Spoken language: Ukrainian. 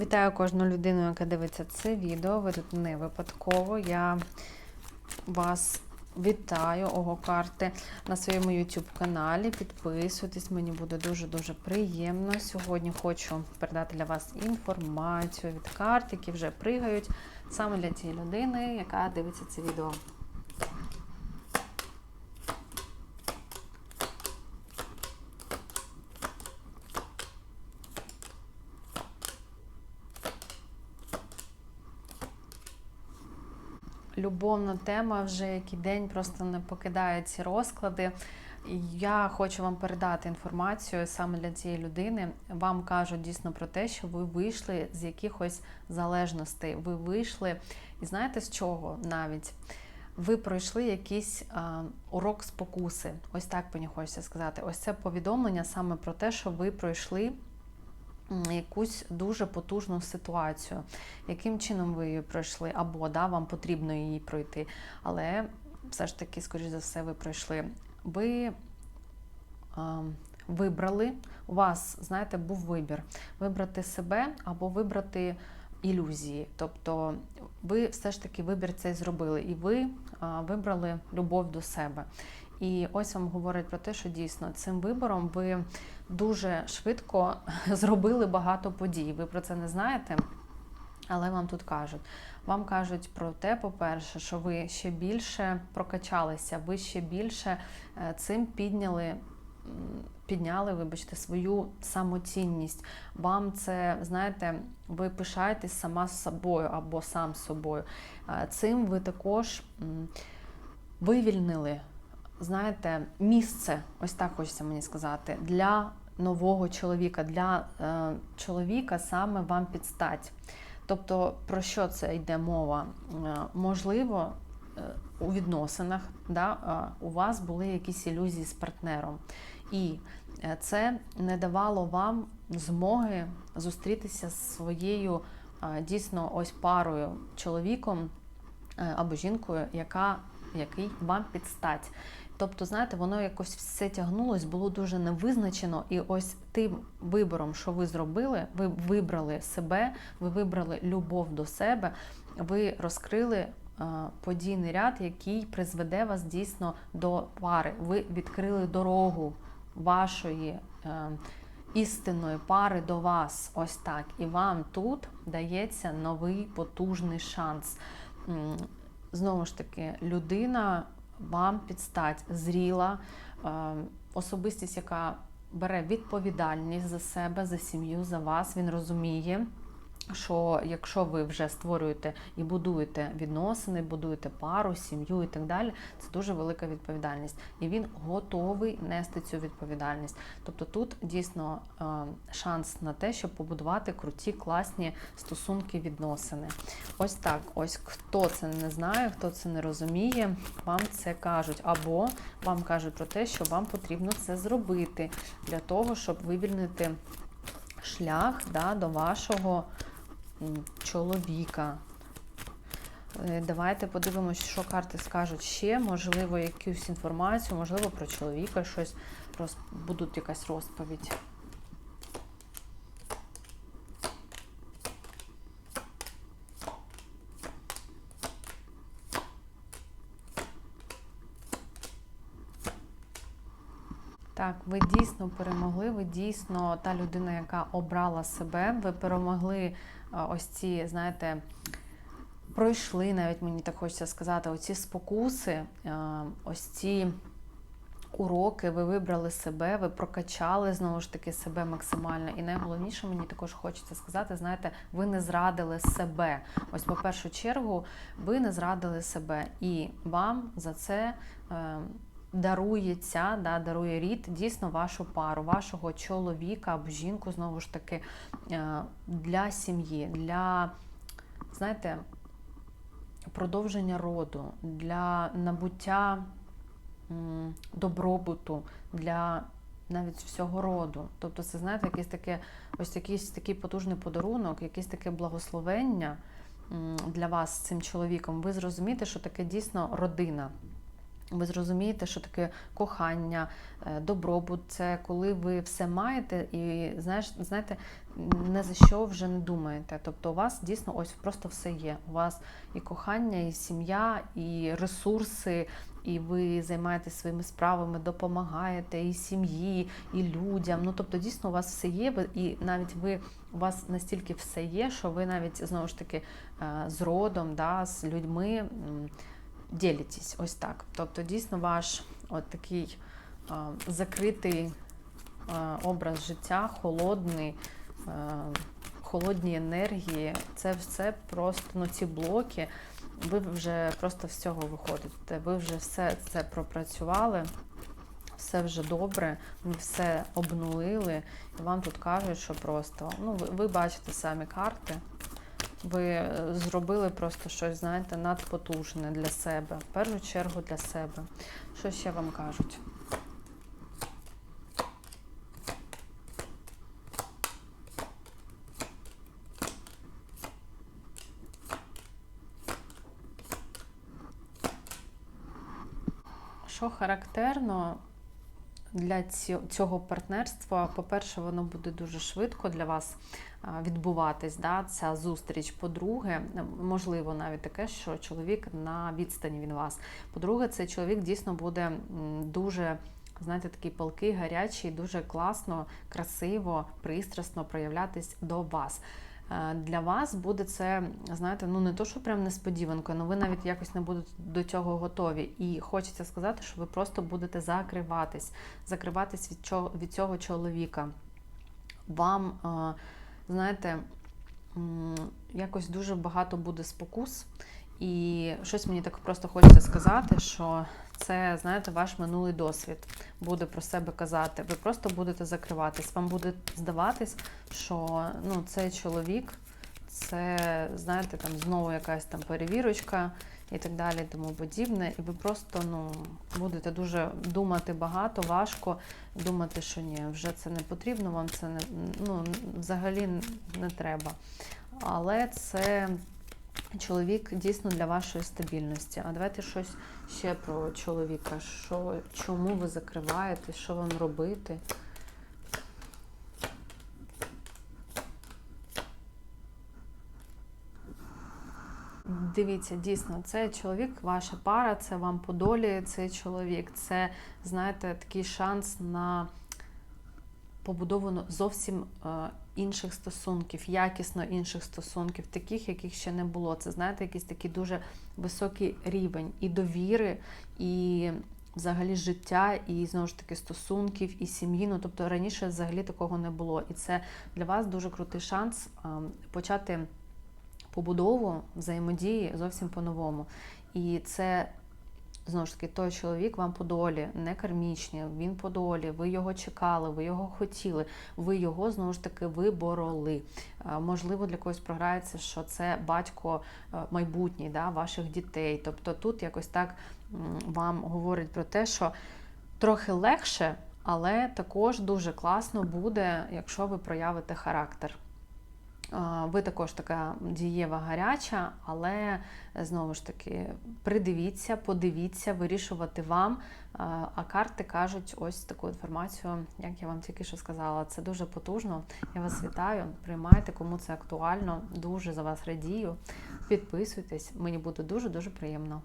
Вітаю кожну людину, яка дивиться це відео. Ви тут не випадково. Я вас вітаю, ого карти, на своєму YouTube каналі. Підписуйтесь, мені буде дуже-дуже приємно. Сьогодні хочу передати для вас інформацію від карт, які вже пригають саме для тієї людини, яка дивиться це відео. Любовна тема вже який день просто не покидає ці розклади. Я хочу вам передати інформацію саме для цієї людини. Вам кажуть дійсно про те, що ви вийшли з якихось залежностей. Ви вийшли, і знаєте з чого навіть? Ви пройшли якийсь а, урок спокуси. Ось так мені хочеться сказати. Ось це повідомлення саме про те, що ви пройшли якусь дуже потужну ситуацію. Яким чином ви її пройшли? Або да, вам потрібно її пройти. Але все ж таки, скоріш за все, ви пройшли. Ви а, вибрали, у вас, знаєте, був вибір: вибрати себе або вибрати ілюзії. Тобто ви все ж таки вибір цей зробили, і ви а, вибрали любов до себе. І ось вам говорить про те, що дійсно цим вибором ви дуже швидко зробили багато подій. Ви про це не знаєте, але вам тут кажуть. Вам кажуть про те, по-перше, що ви ще більше прокачалися, ви ще більше е, цим підняли. Підняли, вибачте, свою самоцінність. Вам це, знаєте, ви пишаєтесь сама з собою або сам собою. Е, цим ви також вивільнили знаєте, місце, ось так хочеться мені сказати, для нового чоловіка, для е, чоловіка саме вам підстать. Тобто, про що це йде мова? Е, можливо, е, у відносинах да, е, у вас були якісь ілюзії з партнером. І е, це не давало вам змоги зустрітися з своєю е, дійсно ось парою чоловіком е, або жінкою, яка який вам підстать. Тобто, знаєте, воно якось все тягнулось, було дуже невизначено. І ось тим вибором, що ви зробили, ви вибрали себе, ви вибрали любов до себе, ви розкрили подійний ряд, який призведе вас дійсно до пари. Ви відкрили дорогу вашої. Е, істинної пари до вас, ось так. І вам тут дається новий потужний шанс. Знову ж таки, людина вам підстать зріла е, особистість, яка бере відповідальність за себе, за сім'ю, за вас. Він розуміє що якщо ви вже створюєте і будуєте відносини, будуєте пару, сім'ю і так далі, це дуже велика відповідальність. І він готовий нести цю відповідальність. Тобто тут дійсно е, шанс на те, щоб побудувати круті, класні стосунки, відносини. Ось так, ось хто це не знає, хто це не розуміє, вам це кажуть. Або вам кажуть про те, що вам потрібно це зробити для того, щоб вивільнити шлях да, до вашого чоловіка. Е, давайте подивимось, що карти скажуть ще, можливо, якусь інформацію, можливо, про чоловіка щось роз... будуть якась розповідь. Так, ви дійсно перемогли, ви дійсно та людина, яка обрала себе, ви перемогли ось ці, знаєте, пройшли, навіть мені так хочеться сказати, оці спокуси, ось ці уроки, ви вибрали себе, ви прокачали знову ж таки себе максимально. І найголовніше, мені також хочеться сказати, знаєте, ви не зрадили себе. Ось, по першу чергу, ви не зрадили себе. І вам за це. Дарується, да, дарує рід дійсно вашу пару, вашого чоловіка або жінку, знову ж таки, е, для сім'ї, для, знаєте, продовження роду, для набуття добробуту, для навіть всього роду. Тобто, це, знаєте, якийсь таке, ось якийсь такий потужний подарунок, якесь таке благословення для вас цим чоловіком. Ви зрозумієте, що таке дійсно родина. Ви зрозумієте, що таке кохання, е, добробут це коли ви все маєте і знаєш, знаєте, не за що вже не думаєте. Тобто у вас дійсно ось просто все є. У вас і кохання, і сім'я, і ресурси, і ви займаєтесь своїми справами, допомагаєте і сім'ї, і людям. Ну тобто, дійсно, у вас все є, і навіть ви у вас настільки все є, що ви навіть знову ж таки е, з родом, да, з людьми. М, ділитесь ось так. Тобто, дійсно, ваш от такий закритий образ життя, холодний, холодні енергії, це все просто ну, ці блоки. Ви вже просто з цього виходите. Ви вже все це пропрацювали, все вже добре, ви все обнулили, і вам тут кажуть, що просто ну, ви, ви бачите самі карти. Ви е, зробили просто щось, знаєте, надпотужне для себе, в першу чергу для себе. Що ще вам кажуть? Що характерно для цього партнерства, по-перше, воно буде дуже швидко для вас відбуватись, да, ця зустріч. По-друге, можливо, навіть таке, що чоловік на відстані від вас. По-друге, цей чоловік дійсно буде дуже. Знаєте, такий палкий, гарячий, дуже класно, красиво, пристрасно проявлятись до вас. Е, Для вас буде це, знаєте, ну не то, що прям несподіванкою, але ви навіть якось не будете до цього готові. І хочеться сказати, що ви просто будете закриватись, закриватись від цього, від цього чоловіка. Вам, е, знаєте, якось дуже багато буде спокус. І щось мені так просто хочеться сказати, що це, знаєте, ваш минулий досвід буде про себе казати. Ви просто будете закриватись. Вам буде здаватись, що ну, цей чоловік, це, знаєте, там знову якась там перевірочка і так далі, тому подібне. І ви просто ну, будете дуже думати багато, важко, думати, що ні, вже це не потрібно, вам це не ну, взагалі не треба. Але це чоловік дійсно для вашої стабільності. А давайте щось ще про чоловіка. Що, чому ви закриваєте, що вам робити? Дивіться, дійсно, цей чоловік, ваша пара, це вам по долі, цей чоловік. Це, знаєте, такий шанс на побудовано зовсім е, інших стосунків, якісно інших стосунків, таких, яких ще не було. Це знаєте, якийсь такий дуже високий рівень і довіри, і взагалі життя, і знову ж таки стосунків, і сім'ї. Ну тобто раніше взагалі такого не було. І це для вас дуже крутий шанс е, почати побудову взаємодії зовсім по-новому. І це знову ж таки той чоловік вам по долі, не кармічні, він по долі, ви його чекали, ви його хотіли, ви його знову ж таки вибороли. Е, Можливо, для когось програється, що це батько е, майбутній да, ваших дітей. Тобто тут якось так вам говорить про те, що трохи легше, але також дуже класно буде, якщо ви проявите характер. Ви також така дієва гаряча, але знову ж таки придивіться, подивіться, вирішувати вам. А карти кажуть ось таку інформацію, як я вам тільки що сказала. Це дуже потужно. Я вас вітаю. Приймайте, кому це актуально. Дуже за вас радію. Підписуйтесь, мені буде дуже дуже приємно.